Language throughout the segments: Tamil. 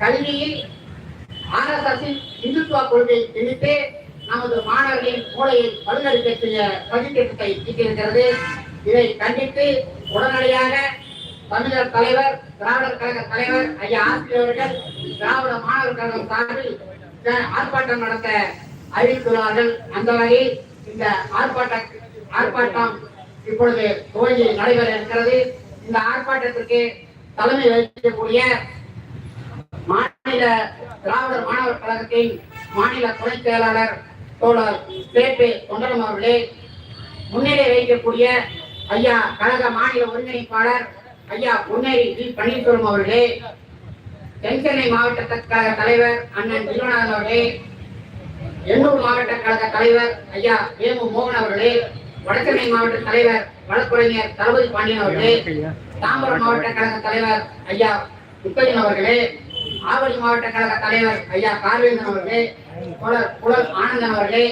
கல்வியில் ஆர்எஸ்எஸ்ஸின் இந்துத்துவ கொள்கை திணித்து நமது மாணவர்களின் மூளையை பல்கடிக்க செய்ய பதித்திட்டத்தை தீட்டிருக்கிறது இதை கண்டித்து உடனடியாக தமிழர் தலைவர் திராவிடர் கழக தலைவர் ஐயா ஆசிரியர்கள் திராவிட மாணவர் கழகம் சார்பில் ஆர்ப்பாட்டம் நடத்த அறிவித்துள்ளார்கள். அந்த வகையில் இந்த ஆர்ப்பாட்ட ஆர்ப்பாட்டம் இப்பொழுது துவங்கி நடைபெற இருக்கிறது. இந்த ஆர்ப்பாட்டத்திற்கு தலைமை வகிக்கக்கூடிய மாநில திராவிடர் மாணவர் கழகத்தின் மாநில துணை செயலாளர் தோழர் சேப்பே தொண்டரம் அவர்களே முன்னிலை வைக்கக்கூடிய ஐயா கழக மாநில ஒருங்கிணைப்பாளர் ஐயா பொன்னேரி வி பன்னீர்செல்வம் அவர்களே தென்சென்னை மாவட்ட கழக தலைவர் அண்ணன் விஸ்வநாதன் அவர்களே எண்ணூர் மாவட்ட கழக தலைவர் ஐயா வேமு மோகன் அவர்களே வடசென்னை மாவட்ட தலைவர் வழக்குரைஞர் தளபதி பாண்டியன் அவர்களே தாம்பரம் மாவட்ட கழக தலைவர் ஐயா முத்தையன் அவர்களே ஆவடி மாவட்ட கழக தலைவர் ஐயா கார்வேந்தன் அவர்களே புலர் புலர் ஆனந்தன் அவர்களே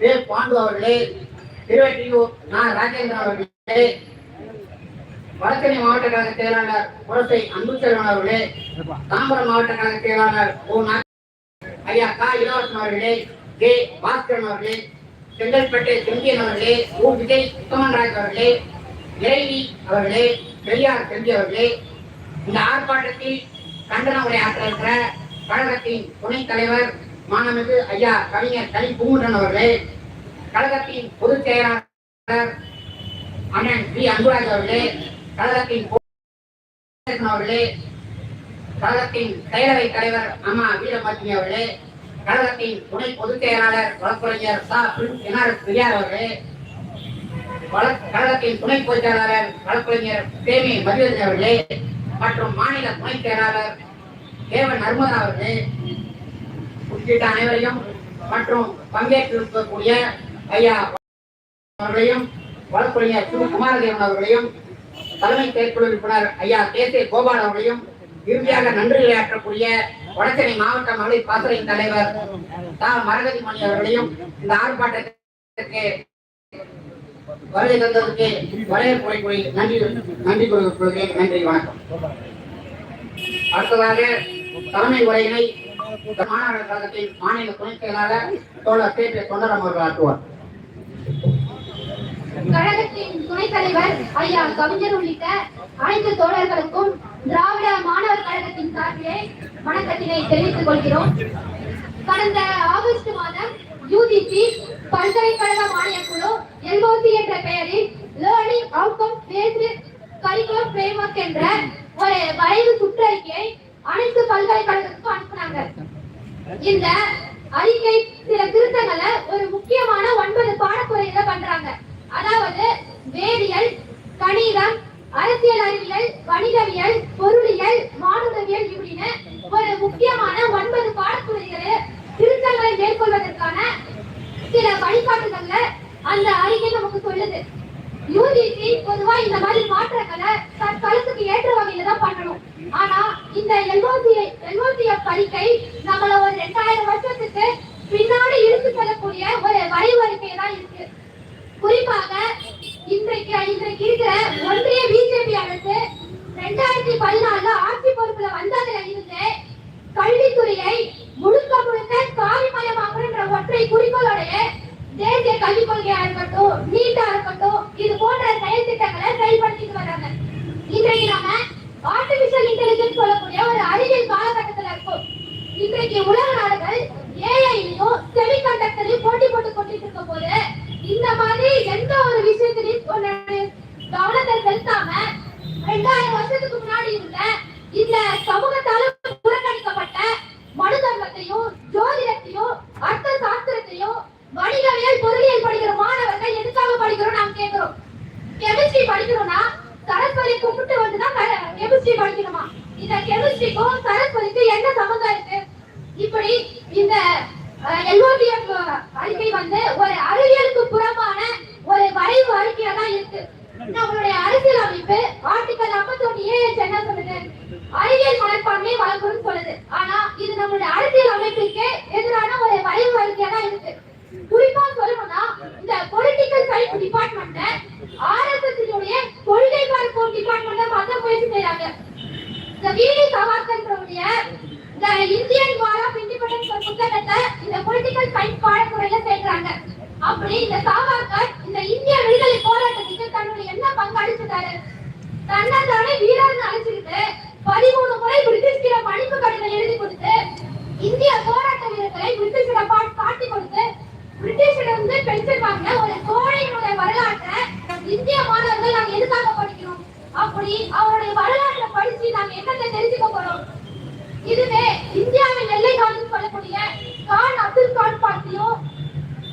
வே பாண்டு அவர்களே திருவெற்றியூர் நான் ராஜேந்திரன் அவர்களே வடக்கணி மாவட்ட கழக செயலாளர் புரசை அன்புச்செல்வன் அவர்களே தாம்பரம் மாவட்ட கழக செயலாளர் ஓ. ஐயா கா. இளவரசன் அவர்களே கே. பாஸ்கரன் அவர்களே செங்கல்பட்டு செம்பியன் அவர்களே ஓ. விஜய் சுத்தமன்ராஜ் அவர்களே இறைவி அவர்களே பெரியார் செம்பி அவர்களே இந்த ஆர்ப்பாட்டத்தில் கண்டன உரையாற்ற இருக்கிற கழகத்தின் துணைத் தலைவர் மாணமிகு ஐயா கவிஞர் கவி குமுடன் அவர்களே கழகத்தின் பொதுச் செயலாளர் அண்ணன் பி அன்புராஜ் அவர்களே கழகத்தின் அவர்களே கழகத்தின் செயலவை தலைவர் அம்மா வீரமாத்தினி அவர்களே கழகத்தின் துணை பொதுச் செயலாளர் வழக்குரைஞர் சா. என்ஆர் பெரியார் அவர்களே கழகத்தின் துணை பொதுச் செயலாளர் வழக்குரைஞர் சேமி மதிவதன் அவர்களே மற்றும் மாநில துணை செயலாளர் தேவன் நர்மதா அவர்கள் உள்ளிட்ட அனைவரையும் மற்றும் பங்கேற்றிருக்கக்கூடிய ஐயா அவர்களையும் வழக்குரைஞர் திரு குமாரதேவன் அவர்களையும் தலைமை செயற்குழு உறுப்பினர் ஐயா தேசிய கோபால் அவர்களையும் இறுதியாக நன்றியுரையாற்றக்கூடிய வடசென்னை மாவட்ட மகளிர் பாசறையின் தலைவர் தா. மரகதி மணி அவர்களையும் இந்த ஆர்ப்பாட்டத்திற்கு வருகை தந்ததற்கு வரவேற்புரை கூறி நன்றி நன்றி கொள்கிறேன் நன்றி வணக்கம். அடுத்ததாக தலைமை உரையினை மாணவர் கழகத்தின் மாநில துணைச் செயலாளர் தோழர் கே. பி. தொண்டரம் அவர்கள் ஆற்றுவார். கழகத்தின் துணைத் தலைவர் ஐயா கவிஞர் உள்ளிட்ட அனைத்து தோழர்களுக்கும் திராவிட மாணவர் கழகத்தின் சார்பிலே வணக்கத்தினை தெரிவித்துக் கொள்கிறோம். கடந்த ஆகஸ்ட் மாதம் யூஜிசி பல்கலைக்கழக மானியக்குழு எல்ஓசி என்ற பெயரில் learning outcome based curriculum framework என்ற ஒரு வரைவு சுற்றறிக்கையை அனைத்து பல்கலைக்கழகத்துக்கும் அனுப்புனாங்க. இந்த அறிக்கை சில திருத்தங்களை ஒரு முக்கியமான ஒன்பது பாடத்துறையில பண்றாங்க. அதாவது வேதியியல் கணிதம் அரசியல் அறிவியல் வணிகவியல் பொருளியல் மானுடவியல் இப்படின்னு ஒரு முக்கியமான ஒன்பது பாடத்துறைகளை திருத்தங்களை மேற்கொள்வதற்கான சில வழிகாட்டுதல்ல அந்த அறிக்கை நமக்கு சொல்லுது. யூஜிசி பொதுவா இந்த மாதிரி மாற்றங்களை தற்காலத்துக்கு ஏற்ற வகையில தான் பண்ணணும். ஆனா இந்த எல்ஓசி எல்ஓசிஎஃப் அறிக்கை நம்மள ஒரு ரெண்டாயிரம் வருஷத்துக்கு பின்னாடி இழுத்து செல்லக்கூடிய ஒரு வரைவறிக்கை தான் இருக்கு. குறிப்பாக இன்றைக்கு இன்றைக்கு இருக்கிற ஒன்றிய பிஜேபி அரசு ரெண்டாயிரத்தி பதினாலுல ஆட்சி பொறுப்புல வந்ததுல இருந்து கல்வித்துறையை முழுக்க முழுக்க காவிமயமாக்குற ஒற்றை குறிக்கோளோடைய தேசிய கல்விக் கொள்கையா இருக்கட்டும் நீட்டா இருக்கட்டும் இது போன்ற செயல் திட்டங்களை செயல்படுத்திட்டு வராங்க இன்றைக்கு நாம ஆர்டிபிஷியல் இன்டெலிஜென்ஸ் சொல்லக்கூடிய ஒரு அறிவியல் காலகட்டத்துல இருக்கும். இன்றைக்கு உலக நாடுகள் ஏஐலையும் செமிகண்டக்டரையும் போட்டி போட்டு கொண்டிட்டு இருக்க போது இந்த மாதிரி எந்த ஒரு விஷயத்திலையும் கவனத்தை செலுத்தாம ரெண்டாயிரம் வருஷத்துக்கு முன்னாடி இருந்த இந்த சமூகத்தால ஜோதிடத்தையோ அர்த்த சாஸ்திரத்தையும் வணிகவியல் பொருளியல் படிக்கிற மாணவர்கள் எதுக்காக படிக்கிறோம் நாம் கேட்கிறோம்? கெமிஸ்ட்ரி படிக்கிறோம்னா சரஸ்வதி கும்பிட்டு வந்துதான் கெமிஸ்ட்ரி படிக்கணுமா? இந்த கெமிஸ்ட்ரிக்கும் சரஸ்வதிக்கும் என்ன சம்பந்தம் இருக்கு? இப்படி இந்த எல்ஓடிஎஃப் அறிக்கை வந்து ஒரு அறிவியலுக்கு புறம்பான ஒரு வரைவு அறிக்கையா தான் இருக்கு. நம்மளுடைய அரசியல் அமைப்பு ஆர்டிகல் 51 ஏஎச் என்ன சொல்லுது? அறிவியல் அரசியலுக்கே எதிரான ஒரு வரைவு அறிக்கையா இருக்கு. குறிப்பா சொல்லணும்னா இந்த பொலிட்டிக்கல் சயின்ஸ் டிபார்ட்மெண்ட்ல ஆர்எஸ்எஸ் கொள்கை பார்ப்போர் டிபார்ட்மெண்ட்ல மாத்த முயற்சி செய்யறாங்க இந்த வீடி சவாக்கன்றவுடைய இந்த இந்தியன் வார் ஆஃப் இண்டிபெண்டன்ஸ் புத்தகத்தை இந்த பொலிட்டிக்கல் சயின்ஸ் பாடத்துறையில சேர்க்கிறாங்க. அப்படி இந்த சாவாக்கர் இந்த இந்திய விடுதலை போராட்டத்துக்கு தன்னுடைய என்ன பங்காளிச்சுட்டாரு தன்னை தானே வீரர் கான் அப்துல் கான் பத்தியும்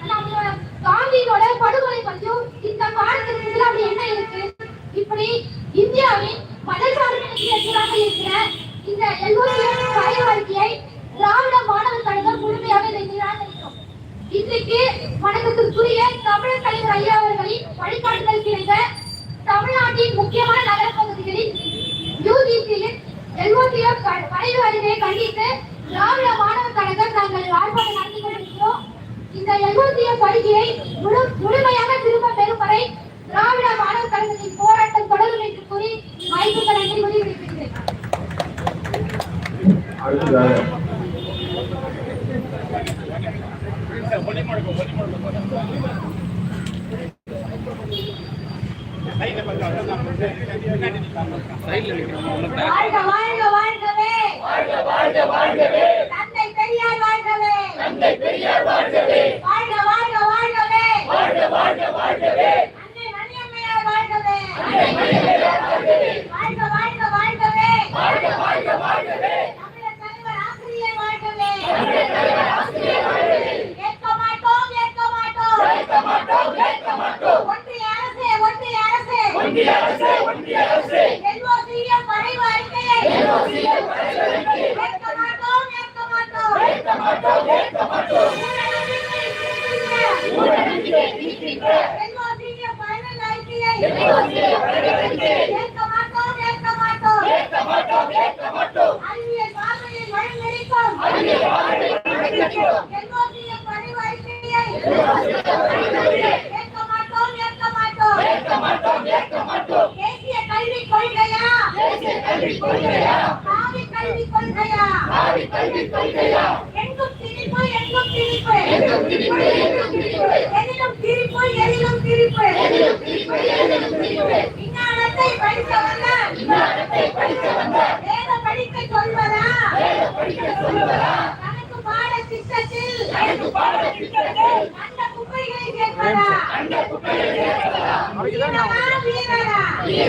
நம்மளோட காந்தியோட படுகொலை பத்தியும் இந்த பாடத்திட்டத்துல அப்படி என்ன இருக்கு? இப்படி இந்தியாவின் மதசார்பின்மைக்கு எதிராக இருக்கிற இந்த எல்ஓசிஎஸ் வரைவு திராவிட மாணவர் கழகம் முழுமையாக இதை நிராகரிக்கும். இன்றைக்கு வணக்கத்திற்குரிய தமிழர் தலைவர் ஐயா அவர்களின் வழிகாட்டுதல் கிடைத்த தமிழ்நாட்டின் முக்கியமான நகரப்பகுதிகளில் யூஜிசியில் எல்ஓசிஎஃப் வரைவு அறிக்கையை கண்டித்து திராவிட மாணவர் கழகம் நாங்கள் ஆர்ப்பாட்டம் நடத்தி கொண்டிருக்கிறோம். இந்த எல்ஓசிஎஃப் அறிக்கையை முழு முழுமையாக திரும்ப பெறும் வரை திராவிட மாணவர் கழகத்தின் போராட்டம் தொடரும் என்று கூறி நன்றி கூறி விடுக்கின்றேன் அடுத்ததாக. வாழ்க வாழ்க. வாழ்க வாழ்க வாழ்கவே. தந்தை பெரியார் வாழ்கவே. தந்தை பெரியார் வாழ்கவே. வாழ்க வாழ்க வாழ்கவே. வாழ்க வாழ்க வாழ்கவே. அன்னை மணியம்மையார் வாழ்கவே. அன்னை மணியம்மையார் வாழ்கவே. வாழ்க வாழ்க வாழ்கவே. வாழ்க வாழ்க வாழ்கவே. தமிழர் தலைவர் ஆசிரியர் வாழ்கவே. தமிழர் தலைவர் ஆசிரியர் வாழ்கவே. ஏற்க மாட்டோம் ஏற்க மாட்டோம். ஏற்க மாட்டோம் ஏற்க மாட்டோம். ஒன்றிய அரசே ஒன்றிய அரசே. ஒன்றிய அரசே ஒன்றிய அரசே. எல்ஓசிஎம் வரைவு அறிக்கையை எல்ஓசிஎம் வரைவு அறிக்கையை ஏற்க மாட்டோம் ஏற்க கல்விக் கொள்கையா தேசிய கல்விக் கொள்கையா காவி கல்விக் கொள்கையா காவி கல்விக் கொள்கையா எங்கும் திணிப்பு எங்கும் திணிப்பு எங்கும் திணிப்பு எங்கும் திணிப்பு எதிலும் திணிப்பு எதிலும் திணிப்பு எதிலும் திணிப்பு எதிலும் திணிப்பு விஞ்ஞானத்தை படிக்க வந்த விஞ்ஞானத்தை படிக்க வந்த வேத படிக்க சொல்வதா வேத படிக்க சொல்வதா கணக்கு பாட திட்டத்தில் கணக்கு பாட திட்டத்தில் அந்த குப்பைகளை சேர்ப்பதா அந்த குப்பைகளை சேர்ப்பதா வீரரா வீரரா வீரரா வீரரா நவாக்கல் வீரரா நவாக்கல் வீரரா மன்னிப்பு கேட்டு வந்தியிட்ட மன்னிப்பு கேட்டு வந்தியிட்ட நவாக்கல் வீரரா நவாக்கல் வீரரா வணிகவியல் படிக்க வந்த வணிகவியல் படிக்க வந்த சாணக்கியன் பாடமா சாணக்கியன் பாடமா பஞ்சாங்கம் எடுத்து முகூர்த்த பார்க்க பஞ்சாங்கம் எடுத்து முகூர்த்த பார்க்க பல்கலைக்கழக பாடமா பல்கலைக்கழக பாடமா யூஜிசி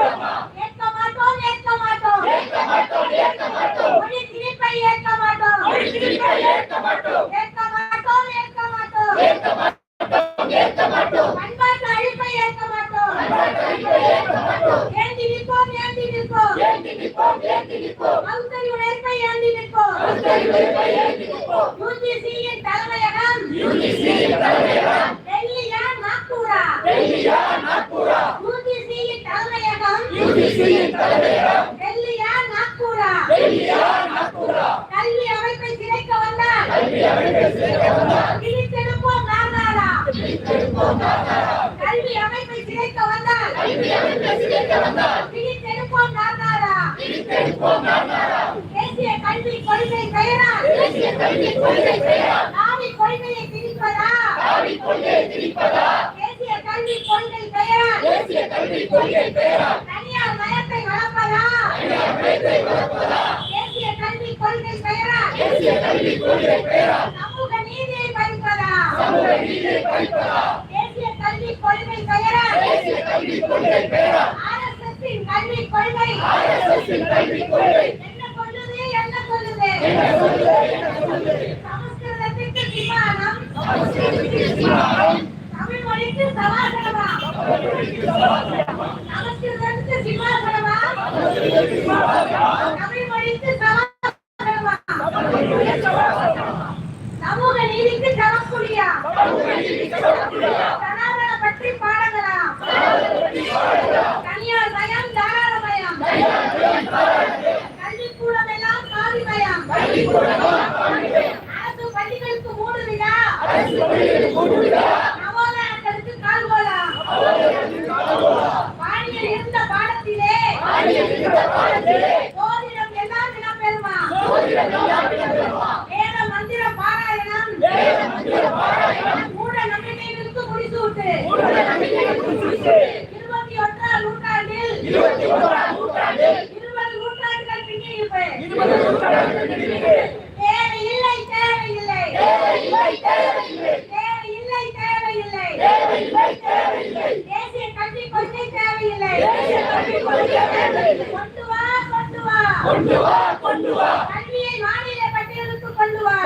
அதனை மறக்கூடமா ஏற்க மாட்டோம் ஏற்க மாட்டோம் ஏற்க மாட்டோம் ஏற்க மாட்டோம் மொழி திணிப்பை ஏற்க மாட்டோம் மொழி திணிப்பை ஏற்க மாட்டோம் ஏற்க மாட்டோம் ஏற்க மாட்டோம் ஏற்க மாட்டோம் ஏற்க மாட்டோம் பண்பாட்டு அழிப்பை ஏற்க மாட்டோம் பண்பாட்டு அழிப்பை ஏற்க மாட்டோம் ஏந்தி நிற்போம் ஏந்தி நிற்போம் ஏந்தி நிற்போம் ஏந்தி நிற்போம் மௌத்தரி உழைப்பை ஏந்தி நிற்போம் மௌத்தரி உழைப்பை ஏந்தி நிற்போம் யூஜிசியின் தலைமையகம் யூஜிசியின் தலைமையகம் டெல்லியா நாக்பூரா டெல்லியா நாக்பூரா யூஜிசியின் தலைமையகம் யூஜிசியின் தலைமையகம் டெல்லியா நாக்பூரா டெல்லியா நாக்பூரா கல்வி அமைப்பை சிதைக்க வந்தால் கல்வி அமைப்பை சிதைக்க வந்தால் கிழித்தெடுப்போம் நார்நாடா கிழித்தெடுப்போம் நார்நாடா கல்வி அமைப்பை சிதைக்க வந்தால் கல்வி அமைப்பை சிதைக்க வந்தால் கிழித்தெடுப்போம் நார்நாடா கிழித்தெடுப்போம் நார்நாடா தேசிய கல்வி கொள்கை பெயரால் தேசிய கல்வி கொள்கை பெயரால் நாவி கொள்கையை திணிப்பதா நாவி கொள்கையை திணிப்பதா தேசிய கல்வி கொள்கை பெயரா தேசிய கல்வி கொள்கை பெயரா தனியார் மயத்தை வளர்ப்பதா தனியார் மயத்தை வளர்ப்பதா தேசிய கல்வி கொள்கை பெயரா தேசிய கல்வி கொள்கை பெயரா சமூக நீதியை பறிப்பதா சமூக நீதியை பறிப்பதா தேசிய கல்வி கொள்கை பெயரா தேசிய கல்வி கொள்கை பெயரா ஆர்எஸ்எஸ் கல்வி கொள்கை ஆர்எஸ்எஸ் கல்வி கொள்கை. சமூக நீதிக்கு சமக்குடியா சனாதன பற்றி பாடங்களா தனியார் மயம் தாராளமயம் அரசு பள்ளிகளுக்கு மூடு விழா நவோதயங்களுக்கு கால்கோலா பாணியில் இருந்த பாடத்திலே ஜோதிடம் எல்லாம் இடம்பெறுமா வேத மந்திர பாராயணம் மூட நம்பிக்கைகளுக்கு முடிசூட்டு இருபத்தி ஒன்றாம் நூற்றாண்டில் இருபது நூற்றாண்டுகள் பின்னிருப்பு தேவையில்லை தேவையில்லை தேவையில்லை தேவையில்லை தேசிய கல்விக் கொள்கை தேவையில்லை கொண்டு வா கொண்டு வா கல்வியை மாநில பட்டியலுக்கு கொண்டு வா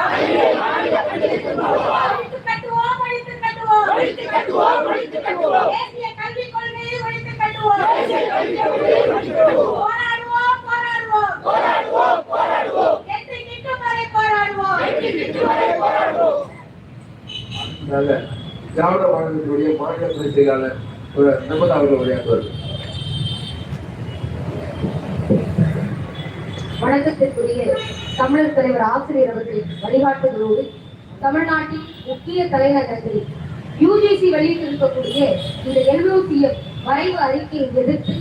ஒழித்து கட்டுவோம் கட்டுவோம் ஒழித்து கட்டுவோம் தேசிய கல்விக் கொள்கையை ஒழித்து கட்டுவோம் தேசிய கல்விக் கொள்கையை ஒழித்து கட்டுவோம் போராடுவோம் போராடுவோம் போராடுவோம் போராடுவோம் வெற்றி கிட்டும் வரை போராடுவோம் வெற்றி கிட்டும் வரை போராடுவோம் நல்ல திராவிட மாநிலத்தினுடைய மாநில துணை செயலாளர் ஒரு நமது அவர்கள் உரையாற்றுவார். வணக்கத்திற்குரிய தமிழர் தலைவர் ஆசிரியர் அவர்களின் வழிகாட்டுதலோடு தமிழ்நாட்டின் முக்கிய தலைநகரத்தில் யூஜிசி வெளியிட்டிருக்கக்கூடிய இந்த எழுநூத்தி வரைவு அறிக்கையை எதிர்த்து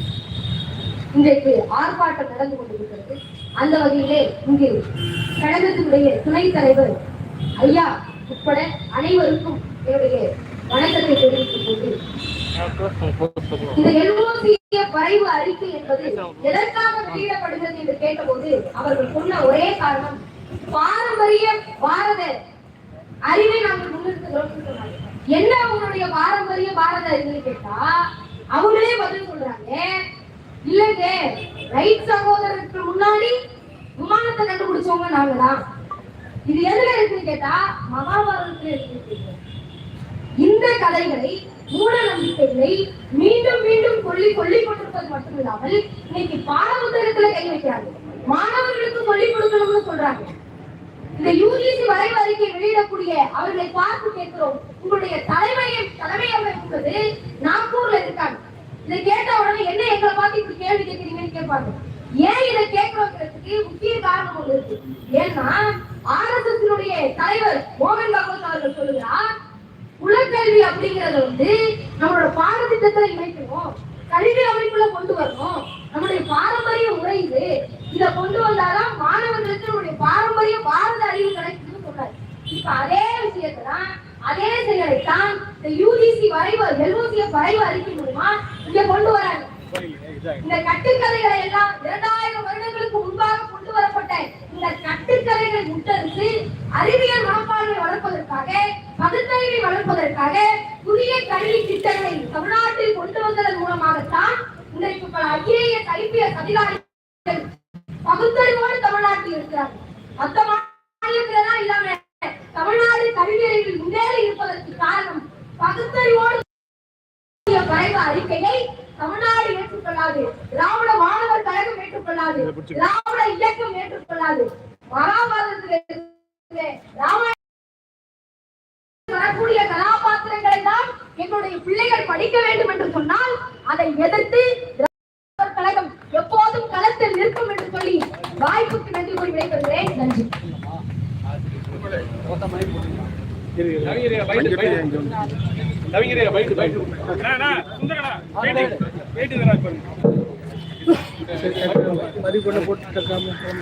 இன்றைக்கு ஆர்ப்பாட்டம் நடந்து கொண்டிருக்கிறது. அந்த வகையிலே இங்கு கழகத்தினுடைய துணைத் தலைவர் ஐயா உட்பட அனைவருக்கும் என்னுடைய வணக்கத்தை தெரிவித்துக் கொண்டு இந்த எல்ஓசிய வரைவு அறிக்கை என்பது எதற்காக வெளியிடப்படுகிறது என்று கேட்டபோது அவர்கள் சொன்ன ஒரே காரணம் பாரம்பரிய பாரத அறிவை நாங்கள் முன்னிறுத்துகிறோம் என்று என்ன அவங்களுடைய பாரம்பரிய பாரத கேட்டா அவங்களே பதில் சொல்றாங்க. இல்லங்க ரைட் சகோதரருக்கு முன்னாடி விமானத்தை கண்டுபிடிச்சவங்க நாங்க தான் இது எதுல இருக்குன்னு கேட்டா மகாபாரதத்துல இருக்கு இந்த கதைகளை மூட நம்பிக்கைகளை மீண்டும் மீண்டும் கொல்லி கொல்லிக் கொண்டிருப்பது மட்டுமில்லாமல் இன்னைக்கு பாட புத்தகத்துல கை வைக்கிறாங்க. மாணவர்களுக்கு சொல்லிக் கொடுக்கணும்னு சொல்றாங்க. இந்த யூஜிசி வரைவு அறிக்கை வெளியிடக்கூடிய அவர்களை பார்த்து கேட்கிறோம். உங்களுடைய தலைமையம் தலைமையகம் என்பது நாக்பூர்ல இருக்காங்க. இதை கேட்ட உடனே என்ன எங்களை பார்த்து இப்படி கேள்வி கேட்கிறீங்கன்னு கேட்பாங்க. ஏன் இதை கேட்கிறோங்கிறதுக்கு முக்கிய காரணம் ஒன்று இருக்கு. ஏன்னா ஆர்எஸ்எஸ்னுடைய தலைவர் மோகன் பகவத் அவர்கள் சொல்லுகிறார் உலகல்வி அப்படிங்கறத வந்து நம்மளோட பாடத்திட்டத்துல இணைக்கணும். கல்வி அமைப்புல கொண்டு வரணும். நம்முடைய பாரம்பரிய முறை இது. இத கொண்டு வந்தாதான் மாணவர்களுக்கு நம்முடைய பாரம்பரிய பாரத அறிவு கிடைக்குதுன்னு சொல்றாரு. இப்ப அதே விஷயத்தான் அதே செயலைத்தான் இந்த யூஜிசி வரைவு எல்ஓசிஎஃப் வரைவு அறிக்கை மூலமா இங்க கொண்டு வராங்க. இந்த கட்டுக்கதைகளை எல்லாம் இரண்டாயிரம் வருடங்களுக்கு முன்பாக கொண்டு வரப்பட்ட இந்த கட்டுக்கதைகளை முட்டெடுத்து அறிவியல் மனப்பான்மை வளர்ப்பதற்காக பகுத்தறிவை வளர்ப்பதற்காக புதிய கல்வி திட்டங்களை தமிழ்நாட்டில் கொண்டு வந்ததன் மூலமாகத்தான் இன்றைக்கு பல ஐஏஎஸ் ஐபிஎஸ் அதிகாரிகள் பகுத்தறிவோடு தமிழ்நாட்டில் இருக்கிறார் மத்த மாநிலங்களெல்லாம் இல்லாம தமிழ்நாடு கல்வி அறிவில் முன்னேறி இருப்பதற்கு காரணம் பகுத்தறிவோடு வரைவு அறிக்கையை தமிழ்நாடு ஏற்றுக்கொள்ளாது. திராவிட மாணவர் கழகம் ஏற்றுக்கொள்ளாது. திராவிட இயக்கம் ஏற்றுக்கொள்ளாது. மகாபாரதத்தில் ராமாயணம் வரக்கூடிய கதாபாத்திரங்களை தான் எங்களுடைய பிள்ளைகள் படிக்க வேண்டும் என்று சொன்னால் அதை எதிர்த்து எப்போதும் களத்தில் நிற்கும் என்று சொல்லி வாய்ப்புக்கு நன்றி கூறி விடைபெறுகிறேன். நன்றி. கவிஞரே போட்டு பைட்டு கவிஞரே பைட்டு பைட்டு அண்ணா சுந்தரண்ணா பேட்டி பேட்டி தரா பாருங்க அடுத்த கிரமத்தில்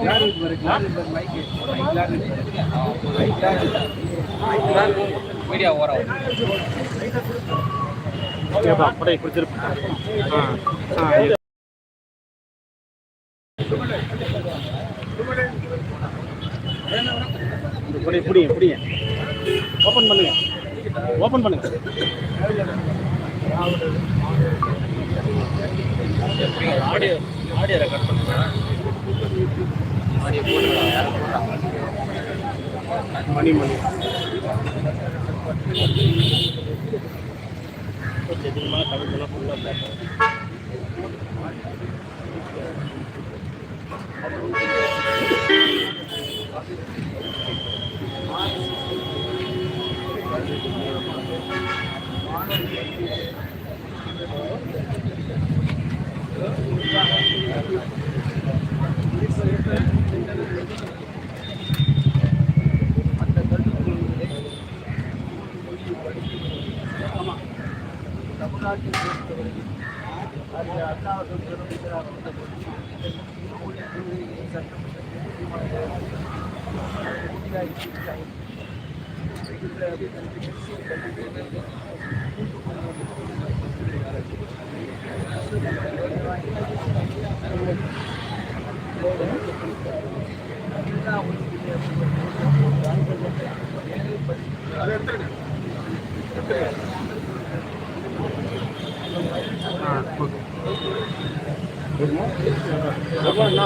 மீடியா ஓரம் ஓகேப்பா அப்படியே பிடிச்சிருப்பா ஆ ஆ இரு. இப்படி ஓப்பன் பண்ணுங்க ஓப்பன் பண்ணுங்க ஆடியோ ஆடியோ ரெக்கார்ட் பண்ணுங்க மணி மணி போல் போல் போல் போதுமா ஆடியோவே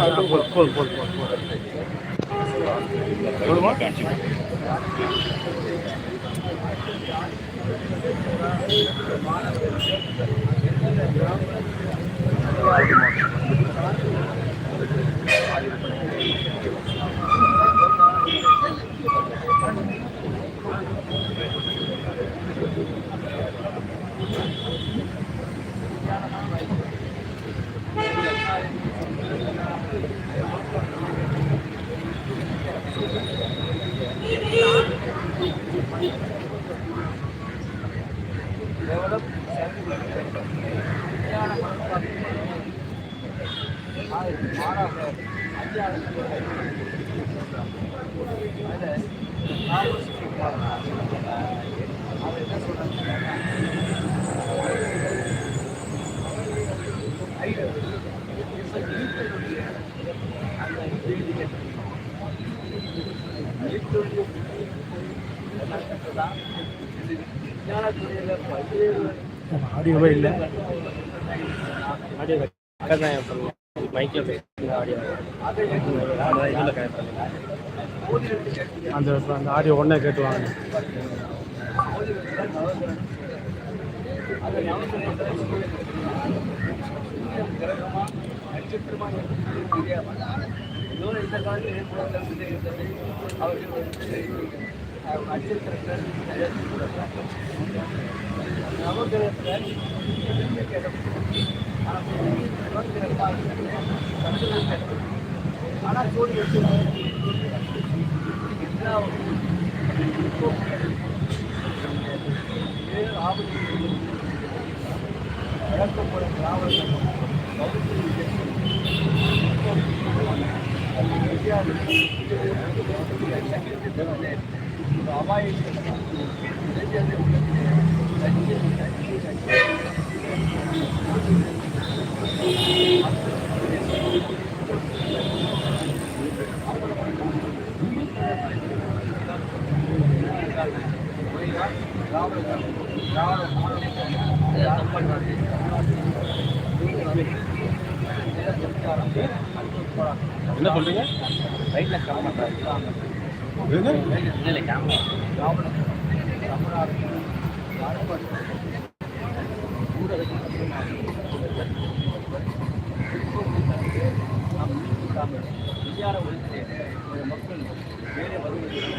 இல்லை ஆடியோ மைக்கில் பேசுகிற ஆடியோ அந்த அந்த ஆடியோ ஒன்றே கேட்டுவாங்க ஆனால் சூரிய விளக்கப்படும் திராவிட இந்தியாவில் அபாய இளைஞர்கள் உள்ளத்திலே என்ன சொல்றீங்க ரைட்ல கம் பண்றாங்க எதுங்க? இல்ல இல்ல கேமரா இந்தியாவில் ஒழித்து மக்கள் வேலை வருவதற்கு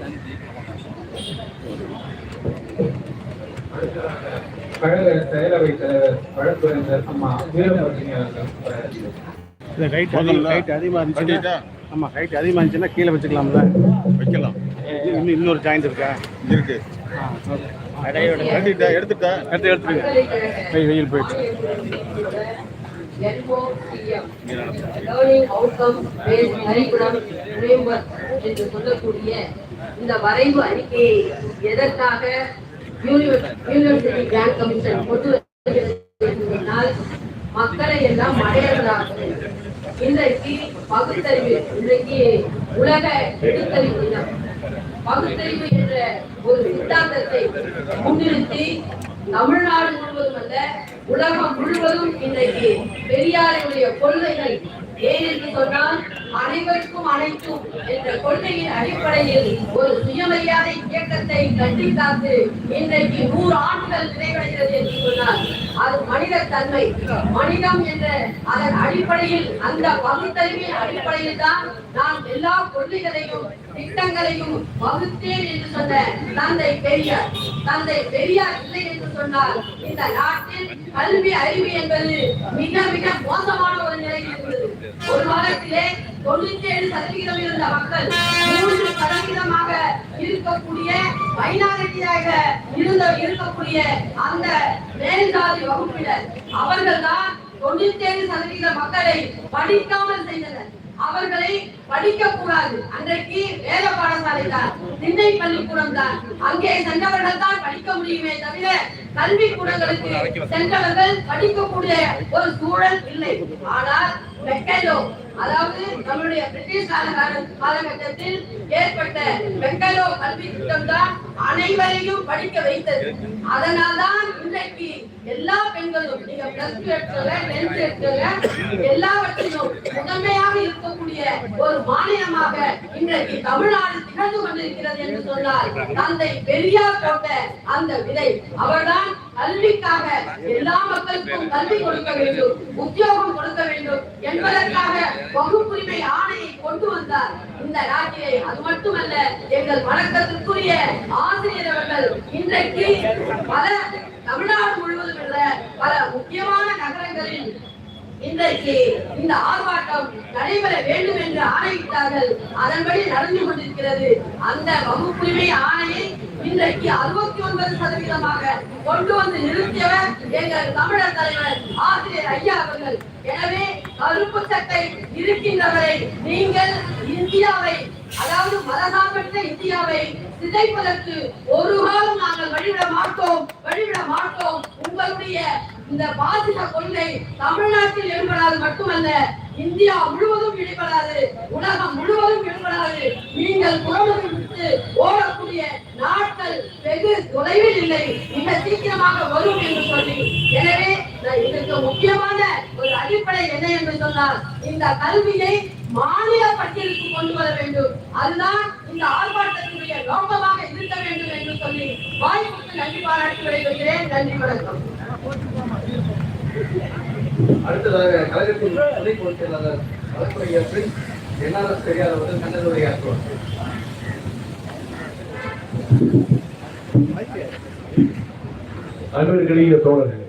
நன்றி கழக செயலவை தலைவர் வழக்கறிஞர் அம்மா வீரபத்ரினி அவர்கள் ஹைட் அதிகமாக இருந்துச்சுன்னா ஆமாம் ஹைட் அதிகமாக இருந்துச்சுன்னா கீழே வச்சுக்கலாம்ல. வைக்கலாம். இன்னும் இன்னொரு ஜாயிண்ட் இருக்கா? இருக்கு. ஆ ஓகே கடையோட எடுத்துட்டா எடுத்துட்டா? எடுத்து எடுத்துருங்க. வெயில் வெயில் போயிடுச்சு NOCM learning outcome based curriculum framework என்று சொல்லக்கூடிய இந்த வரைவு அறிக்கையை எதற்காக யூனிவர்சிட்டி கிராண்ட் கமிஷன் கொண்டு மக்களை எல்லாம் மடையர்களாக இன்றைக்கு பகுத்தறிவு இன்றைக்கு உலக எழுத்தறிவு தினம் பகுத்தறிவு என்ற ஒரு சித்தாந்தத்தை முன்னிறுத்தி தமிழ்நாடு முழுவதும் அல்ல உலகம் முழுவதும் இன்றைக்கு பெரியாருடைய கொள்கைகள் ஏன் என்று சொன்னால் அனைவருக்கும் அனைத்தும் என்ற கொள்கையின் அடிப்படையில் ஒரு சுயமரியாதை இயக்கத்தை கட்டி காத்து இன்றைக்கு நூறு ஆண்டுகள் நிறைவடைகிறது என்று சொன்னால் அது தன்மை மனிதம் என்ற அதன் அடிப்படையில் அந்த பகுத்தறிவின் அடிப்படையில் தான் நாம் எல்லா கொள்கைகளையும் திட்டங்களையும் வகுத்தேன் என்று சொன்ன தந்தை பெரியார். தந்தை பெரியார் இல்லை என்று சொன்னால் இந்த நாட்டில் கல்வி அறிவு என்பது மிக மிக மோசமான ஒரு நிலையில் இருந்தது. ஒரு காலத்திலே தொண்ணூத்தி ஏழு சதவிகிதம் இருந்த மக்கள் மூன்று சதவிகிதமாக இருக்கக்கூடிய மைனாரிட்டியாக இருந்த இருக்கக்கூடிய அந்த மேல்ஜாதி வகுப்பினர் அவர்கள் தான் தொண்ணூத்தி ஏழு சதவீத மக்களை படிக்காமல் செய்தனர். அவர்களை படிக்க கூடாது அன்றைக்கு வேத பாடசாலை தான் திண்ணை பள்ளிக்கூடம் தான். அங்கே சென்றவர்கள் தான் படிக்க முடியுமே தவிர கல்வி கூடங்களுக்கு சென்றவர்கள் படிக்கக்கூடிய ஒரு சூழல் இல்லை. ஆனால் மெக்கலோ அதாவது நம்மளுடைய பிரிட்டிஷ் காலகட்டத்தில் ஏற்பட்ட மெக்கலோ கல்வி திட்டம் தான் அனைவரையும் படிக்க வைத்தது. அதனால்தான் இன்றைக்கு எல்லா பெண்களும் நீங்க பிளஸ் டூ எடுத்துங்க டென்த் எடுத்துங்க எல்லாவற்றிலும் முதன்மையாக இருக்கக்கூடிய ஒரு மாநிலமாக இன்றைக்கு தமிழ்நாடு திகழ்ந்து கொண்டிருக்கிறது என்று சொன்னால் தந்தை பெரியார் போட்ட அந்த விதை அவர்தான் கல்விக்காக எல்லா மக்களுக்கும் கல்வி கொடுக்க வேண்டும் உத்தியோகம் கொடுக்க வேண்டும் என்பதற்காக வகுப்புரிமை ஆணையை கொண்டு வந்தார் இந்த நாட்டிலே அது மட்டுமல்ல எங்கள் வணக்கத்திற்குரிய ஆசிரியர் அவர்கள் இன்றைக்கு பல தமிழ்நாடு முழுவதும் உள்ள பல முக்கியமான நகரங்களில் இன்றைக்கு இந்த ஆர்ப்பாட்டம் நடைபெற வேண்டும் என்று ஆணையிட்டார்கள். அதன்படி நடந்து கொண்டிருக்கிறது. அந்த வகுப்புரிமை ஆணையை இன்றைக்கு அறுபத்தி ஒன்பது சதவீதமாக கொண்டு வந்து நிறுத்தியவர் எங்கள் தமிழர் தலைவர் ஆசிரியர் ஐயா அவர்கள். எனவே கருப்பு சட்டை இருக்கின்றவரை நீங்கள் இந்தியாவை அதாவது மதசார்பற்ற இந்தியாவை சிதைப்பதற்கு ஒரு காலம் நாங்கள் வழிவிட மாட்டோம் வழிவிட மாட்டோம். உங்களுடைய இந்த பாசிச கொள்கை தமிழ்நாட்டில் எழுப்படாது மட்டுமல்ல இந்தியா முழுவதும் ஈடுபடாது உலகம் முழுவதும் ஈடுபடாது நீங்கள் குரலுக்கு விட்டு ஓடக்கூடிய நாட்கள் வெகு தொலைவில் இல்லை. மிக சீக்கிரமாக வரும் என்று சொல்லி. எனவே இதற்கு முக்கியமான ஒரு அடிப்படை என்ன என்று சொன்னால் இந்த கல்வியை மாநில பட்டியலுக்கு கொண்டு வர வேண்டும். அதுதான் இந்த ஆர்ப்பாட்ட நோக்கமாக இருக்க வேண்டும் என்று சொல்லி வாய்ப்புக்கு நன்றி பாராட்டி விடைபெறுகிறேன். நன்றி வணக்கம். அடுத்ததாக கழகத்தின் துணை பொதுச் செயலாளர் பிரின்ஸ் என்ஆர்எஸ் பெரியார் அவர்கள் தோழர்களே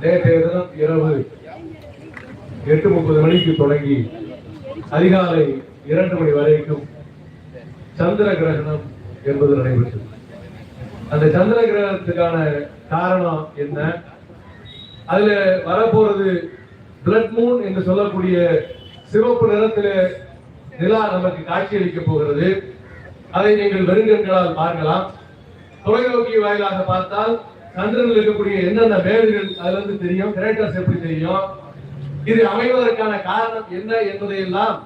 நேற்றைய தினம் இரவு எட்டு முப்பது மணிக்கு தொடங்கி அதிகாலை இரண்டு மணி வரைக்கும் சந்திர கிரகணம் என்பது நடைபெற்றது. அந்த சந்திர கிரகணத்துக்கான காரணம் என்ன? அதுல வரப்போறது பிளட் மூன் என்று சொல்லக்கூடிய சிவப்பு நிறத்தில் நிலா நமக்கு காட்சியளிக்க போகிறது. அதை நீங்கள் வெறுங்கண்களால் பார்க்கலாம். தொலைநோக்கி வாயிலாக பார்த்தால் சந்திரனில் இருக்கக்கூடிய என்னென்ன மேடுகள் அதுல இருந்து தெரியும் கிரேட்டர்ஸ் எப்படி தெரியும் இது அமைவதற்கான காரணம் என்ன என்பதையெல்லாம்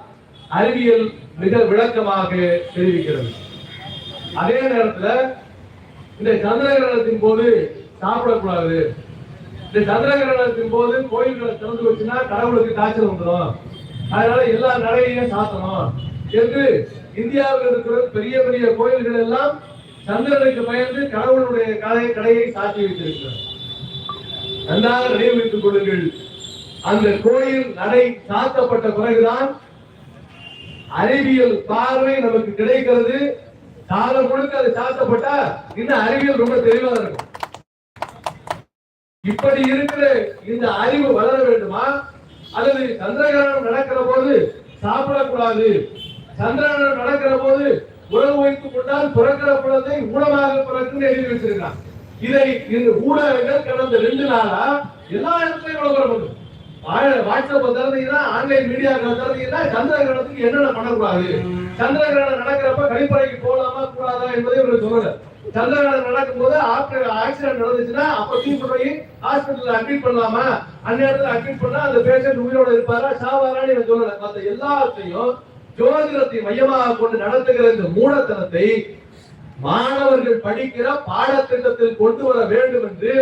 அறிவியல் மிக விளக்கமாக தெரிவிக்கிறது. அதே நேரத்தில் இந்த சந்திரகிரகணத்தின் போது சாப்பிடக்கூடாது. இந்த சந்திரகிரகணத்தின் போது கோயில்களை திறந்து வச்சுன்னா கடவுளுக்கு காய்ச்சல் வந்துடும் அதனால எல்லா நடையையும் சாத்தணும். என்று இந்தியாவில் இருக்கிற பெரிய பெரிய கோயில்கள் எல்லாம் சந்திரனுக்கு பயந்து கடவுளுடைய கடை கடையை சாத்தி வைத்திருக்கிறார் நன்றாக நினைவு வைத்துக் கொள்ளுங்கள். அந்த கோயில் நடை சாத்தப்பட்ட பிறகுதான் அறிவியல் பார்வை நமக்கு கிடைக்கிறது. காலம் முழுக்க அது சாத்தப்பட்டா இன்னும் அறிவியல் ரொம்ப தெளிவா இருக்கும். இப்படி இருக்கிற இந்த அறிவு வளர வேண்டுமா? அல்லது சந்திரகிரகணம் நடக்கிற போது சாப்பிடக்கூடாது? சந்திரகிரகணம் நடக்கிற போது உறவு வைத்துக் கொண்டால் பிறக்கிற குழந்தை ஊனமாக பிறக்குன்னு எழுதி வச்சிருக்கான் இதை இந்த ஊடகங்கள் கடந்த ரெண்டு நாளா எல்லா இடத்துலயும் விளம்பரம் பண்ணுது. வாட்ஸ்அப் திறந்தீங்கன்னா ஆன்லைன் மீடியா திறந்தீங்கன்னா சந்திர கிரகணத்துக்கு என்னென்ன பண்ணக்கூடாது? சந்திர கிரகணம் நடக்கிறப்ப கழிப்பறைக்கு போகலாமா கூடாதா என்பதை இவர்கள் சொல்லுங்க சந்திர கிரகணம் நடக்கும்போது ஆக்சிடென்ட் நடந்துச்சுன்னா அப்ப தூக்கி போய் ஹாஸ்பிட்டல் அட்மிட் பண்ணலாமா? அந்நேரத்தில் அட்மிட் பண்ணா அந்த பேஷண்ட் உயிரோட இருப்பாரா சாவாரான்னு இவன் சொல்லல. மத்த எல்லாத்தையும் ஜோதிடத்தை மையமாக கொண்டு நடத்துகிற இந்த மூடத்தனத்தை மாணவர்கள் படிக்கிற பாடத்திட்டத்தில் கொண்டு வர வேண்டும் என்று